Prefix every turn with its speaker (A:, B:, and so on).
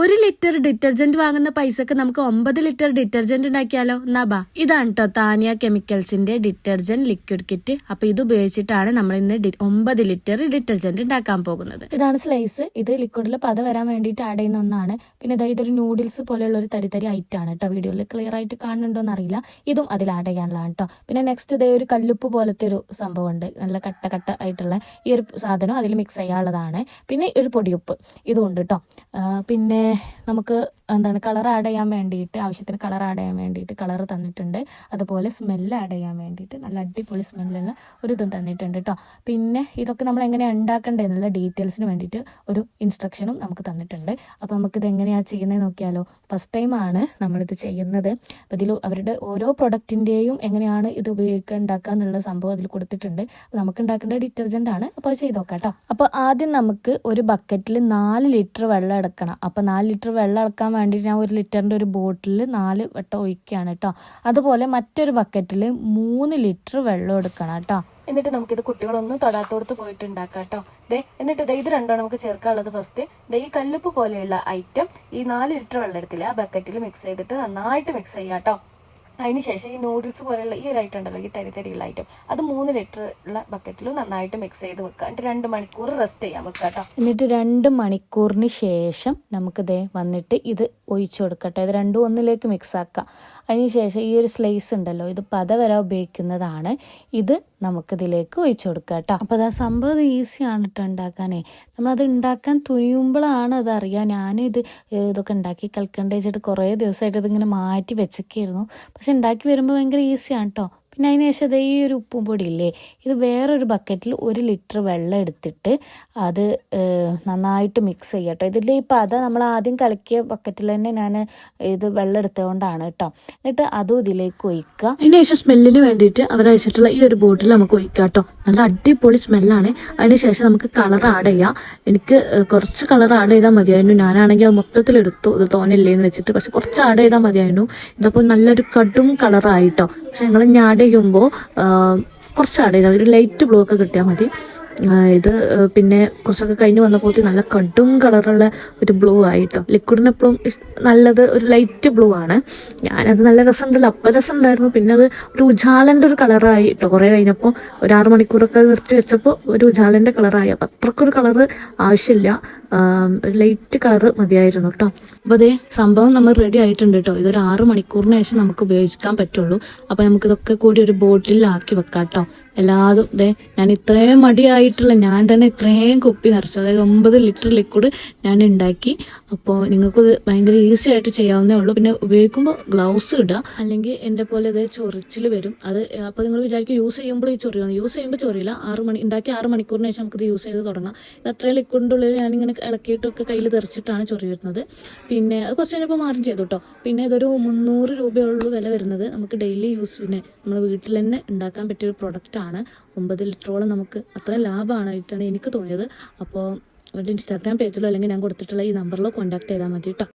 A: ഒരു litre detergent വാങ്ങുന്ന പൈസക്ക് നമുക്ക് ഒമ്പത് ലിറ്റർ ഡിറ്റർജന്റ് ഉണ്ടാക്കിയാലോ? നബാ ഇതാണ് കേട്ടോ താനിയ കെമിക്കൽസിന്റെ ഡിറ്റർജന്റ് ലിക്വിഡ് കിറ്റ്. അപ്പൊ ഇത് ഉപയോഗിച്ചിട്ടാണ് നമ്മൾ ഇന്ന് ഒമ്പത് ലിറ്റർ ഡിറ്റർജന്റ് ഉണ്ടാക്കാൻ പോകുന്നത്. ഇതാണ് സ്ലൈസ്. ഇത് ലിക്വിഡിൽ പത വരാൻ വേണ്ടിയിട്ട് ആഡ് ചെയ്യുന്ന ഒന്നാണ്. പിന്നെ ഇതാ ഇതൊരു നൂഡിൽസ് പോലെയുള്ള ഒരു തരി തരി ഐറ്റം ആണ് കേട്ടോ വീഡിയോയിൽ ക്ലിയർ ആയിട്ട് കാണുന്നുണ്ടോ എന്നറിയില്ല ഇതും അതിൽ ആഡ് ചെയ്യാനുള്ളതാണ് കേട്ടോ പിന്നെ നെക്സ്റ്റ് ഇതേ ഒരു കല്ലുപ്പ് പോലത്തെ ഒരു സംഭവമുണ്ട്. നല്ല കട്ട കട്ട ആയിട്ടുള്ള ഈ ഒരു സാധനം അതിൽ മിക്സ് ചെയ്യാനുള്ളതാണ്. പിന്നെ ഒരു പൊടിയുപ്പ്. ഇതും ഉണ്ട് കേട്ടോ പിന്നെ നമുക്ക് എന്താണ് കളർ ആഡ് ചെയ്യാൻ വേണ്ടിയിട്ട് ആവശ്യത്തിന് കളർ ആഡ് ചെയ്യാൻ വേണ്ടിയിട്ട് കളർ തന്നിട്ടുണ്ട്. അതുപോലെ സ്മെല്ല് ആഡ് ചെയ്യാൻ വേണ്ടിയിട്ട് നല്ല അടിപൊളി സ്മെല്ലുള്ള ഒരു ഇതും തന്നിട്ടുണ്ട് കേട്ടോ പിന്നെ ഇതൊക്കെ നമ്മൾ എങ്ങനെയാണ് ഉണ്ടാക്കേണ്ടത് എന്നുള്ള ഡീറ്റെയിൽസിന് വേണ്ടിയിട്ട് ഒരു ഇൻസ്ട്രക്ഷനും നമുക്ക് തന്നിട്ടുണ്ട്. അപ്പോൾ ഇത് എങ്ങനെയാണ് ചെയ്യുന്നത് നോക്കിയാലോ. ഫസ്റ്റ് ടൈമാണ് നമ്മളിത് ചെയ്യുന്നത്. അപ്പോൾ ഇതിൽ അവരുടെ ഓരോ പ്രൊഡക്റ്റിന്റെയും എങ്ങനെയാണ് ഇത് ഉപയോഗിക്കുക ഉണ്ടാക്കുക എന്നുള്ള സംഭവം അതിൽ കൊടുത്തിട്ടുണ്ട്. അപ്പോൾ നമുക്ക് ഉണ്ടാക്കേണ്ട ഡിറ്റർജന്റ് ആണ്. അപ്പോൾ അത് ചെയ്ത് നോക്കാം കേട്ടോ അപ്പോൾ ആദ്യം നമുക്ക് ഒരു ബക്കറ്റിൽ നാല് ലിറ്റർ വെള്ളം എടുക്കണം. അപ്പോൾ നാല് ലിറ്റർ വെള്ളം ഇളക്കാൻ വേണ്ടി ഞാൻ ഒരു ലിറ്ററിന്റെ ഒരു ബോട്ടിൽ നാല് വട്ടം ഒഴിക്കുകയാണ് കേട്ടോ. അതുപോലെ മറ്റൊരു ബക്കറ്റിൽ മൂന്ന് ലിറ്റർ വെള്ളം എടുക്കണം കേട്ടോ. എന്നിട്ട് നമുക്കിത് കുട്ടികളൊന്നും തൊടാത്തോടത്ത് പോയിട്ട് ഉണ്ടാക്കാം കേട്ടോ. ദേ എന്നിട്ട് ദേ ഇത് രണ്ടോ നമുക്ക് ചേർക്കാനുള്ളത് ഫസ്റ്റ് ദേ ഈ കല്ലുപ്പ് പോലെയുള്ള ഐറ്റം ഈ നാല് ലിറ്റർ വെള്ളം എടുത്തില്ല ആ ബക്കറ്റിൽ മിക്സ് ചെയ്തിട്ട് നന്നായിട്ട് മിക്സ് ചെയ്യാം കേട്ടോ. അതിനുശേഷം ഈ നൂഡിൽസ് പോലെയുള്ള ഈ ഒരു ഐറ്റം ഉണ്ടല്ലോ ഈ തരി തരിയുള്ള ഐറ്റം അത് മൂന്ന് ലിറ്റർ ഉള്ള ബക്കറ്റിൽ നന്നായിട്ട് മിക്സ് ചെയ്ത് വെക്കുക. എന്നിട്ട് രണ്ട് മണിക്കൂർ റെസ്റ്റ് ചെയ്യാൻ വെക്കാം കേട്ടോ. എന്നിട്ട് രണ്ട് മണിക്കൂറിന് ശേഷം നമുക്ക് ദേ വന്നിട്ട് ഇത് ഒഴിച്ചു കൊടുക്കട്ടെ. ഇത് രണ്ടും ഒന്നിലേക്ക് മിക്സ് ആക്കാം. അതിനുശേഷം ഈ ഒരു സ്ലൈസ് ഉണ്ടല്ലോ ഇത് പത വരെ ഉപയോഗിക്കുന്നതാണ്. ഇത് നമുക്കിതിലേക്ക് ഒഴിച്ചു കൊടുക്കുക കേട്ടോ. അപ്പോൾ അത് ആ സംഭവം ഈസിയാണ് കേട്ടോ ഉണ്ടാക്കാനേ. നമ്മളത് ഉണ്ടാക്കാൻ തുനിയുമ്പോഴാണ് അത് അറിയുക ഞാനിത് ഇതൊക്കെ ഉണ്ടാക്കി കൽക്കണ്ടേച്ചിട്ട് കുറേ ദിവസമായിട്ട് ഇതിങ്ങനെ മാറ്റി വെച്ചൊക്കെയായിരുന്നു. പക്ഷെ ഉണ്ടാക്കി വരുമ്പോൾ ഭയങ്കര ഈസിയാണ് കേട്ടോ പിന്നെ അതിന് ശേഷം ഈ ഒരു ഉപ്പും പൊടി ഇല്ലേ ഇത് വേറൊരു ബക്കറ്റിൽ ഒരു ലിറ്റർ വെള്ളം എടുത്തിട്ട് അത് നന്നായിട്ട് മിക്സ് ചെയ്യാം കേട്ടോ ഇതിൽ ഈ പത നമ്മൾ ആദ്യം കലക്കിയ ബക്കറ്റിൽ തന്നെ ഞാൻ ഇത് വെള്ളം എടുത്തുകൊണ്ടാണ് കേട്ടോ എന്നിട്ട് അതും ഇതിലേക്ക് ഒഴിക്കുക. അതിന് ശേഷം സ്മെല്ലിന് വേണ്ടിയിട്ട് അവർ അയച്ചിട്ടുള്ള ഈ ഒരു ബോട്ടിൽ നമുക്ക് ഒഴിക്കാം കേട്ടോ നല്ല അടിപൊളി സ്മെല്ലാണ് അതിന് ശേഷം നമുക്ക് കളർ ആഡ് ചെയ്യാം. എനിക്ക് കുറച്ച് കളർ ആഡ് ചെയ്താൽ മതിയായിരുന്നു. ഞാനാണെങ്കിൽ അത് മൊത്തത്തിൽ എടുത്തു. ഇത് തോന്നില്ലേ എന്ന് വെച്ചിട്ട്. പക്ഷെ കുറച്ച് ആഡ് ചെയ്താൽ മതിയായിരുന്നു. ഇതപ്പോൾ നല്ലൊരു കടും കളറായിട്ടോ പക്ഷെ ഞങ്ങൾ ഞാൻ ആഡ് ചെയ്യുമ്പോൾ കുറച്ച് ഒരു ലൈറ്റ് ബ്ലൂ ഒക്കെ കിട്ടിയാൽ മതി. ഇത് പിന്നെ കുറച്ചൊക്കെ കഴിഞ്ഞ് വന്നപ്പോൾ നല്ല കടും കളറുള്ള ഒരു ബ്ലൂ ആയിട്ടോ. ലിക്വിഡിന് എപ്പോഴും നല്ലത് ഒരു ലൈറ്റ് ബ്ലൂ ആണ്. ഞാനത് നല്ല രസമുണ്ടല്ലോ. അപ്പം രസമുണ്ടായിരുന്നു. പിന്നെ അത് ഒരു ഉജാലന്റെ ഒരു കളറായിട്ടോ കുറേ കഴിഞ്ഞപ്പോൾ ഒരു ആറ് മണിക്കൂറൊക്കെ നിർത്തി വെച്ചപ്പോൾ ഒരു ഉജാലന്റെ കളറായി. അപ്പം അത്രക്കൊരു കളറ് ആവശ്യമില്ല. ഒരു ലൈറ്റ് കളറ് മതിയായിരുന്നു കേട്ടോ അപ്പോൾ അതേ സംഭവം നമ്മൾ റെഡി ആയിട്ടുണ്ട് കേട്ടോ ഇതൊരു ആറ് മണിക്കൂറിന് ശേഷം നമുക്ക് ഉപയോഗിക്കാൻ പറ്റുള്ളൂ. അപ്പോൾ നമുക്കിതൊക്കെ കൂടി ഒരു ബോട്ടിലാക്കി വെക്കാം കേട്ടോ എല്ലാതും ദേ ഞാൻ ഇത്രയും മടിയായിട്ടുള്ള ഞാൻ തന്നെ ഇത്രയും കുപ്പി നിറച്ചു. അതായത് ഒമ്പത് ലിറ്റർ ലിക്വിഡ് ഞാൻ ഉണ്ടാക്കി. അപ്പോൾ നിങ്ങൾക്കത് ഭയങ്കര ഈസി ആയിട്ട് ചെയ്യാവുന്നേ ഉള്ളൂ. പിന്നെ ഉപയോഗിക്കുമ്പോൾ ഗ്ലൗസ് ഇടുക അല്ലെങ്കിൽ എന്റെ പോലെ ഇതേ ചൊറിച്ചിൽ വരും. അത് അപ്പോൾ നിങ്ങൾ വിചാരിക്കും യൂസ് ചെയ്യുമ്പോൾ ഈ ചൊറിയാണ് യൂസ് ചെയ്യുമ്പോൾ ചൊറിയില്ല. ആറ് മണി ഉണ്ടാക്കി ആറ് മണിക്കൂറിന് ശേഷം നമുക്കിത് യൂസ് ചെയ്ത് തുടങ്ങാം. ഇത് അത്രയും ലിക്വിഡിന്റെ ഉള്ളിൽ ഞാനിങ്ങനെ ഇളക്കിയിട്ടൊക്കെ കയ്യിൽ തെറിച്ചിട്ടാണ് ചൊറി വരുന്നത്. പിന്നെ അത് കുറച്ച് കഴിഞ്ഞപ്പോൾ മാറും ചെയ്തു കേട്ടോ പിന്നെ ഇതൊരു മുന്നൂറ് രൂപയുള്ളൂ വില വരുന്നത്. നമുക്ക് ഡെയിലി യൂസിന് നമ്മൾ വീട്ടിൽ തന്നെ ഉണ്ടാക്കാൻ പറ്റിയ ഒരു പ്രൊഡക്റ്റാണ് ഒമ്പത് ലിറ്ററോളം നമുക്ക് അത്ര ലാഭമായിട്ടാണ് എനിക്ക് തോന്നിയത്. അപ്പോൾ ഒരു ഇൻസ്റ്റാഗ്രാം പേജിലോ അല്ലെങ്കിൽ ഞാൻ കൊടുത്തിട്ടുള്ള ഈ നമ്പറിലോ കോൺടാക്ട് ചെയ്താൽ മതി കേട്ടോ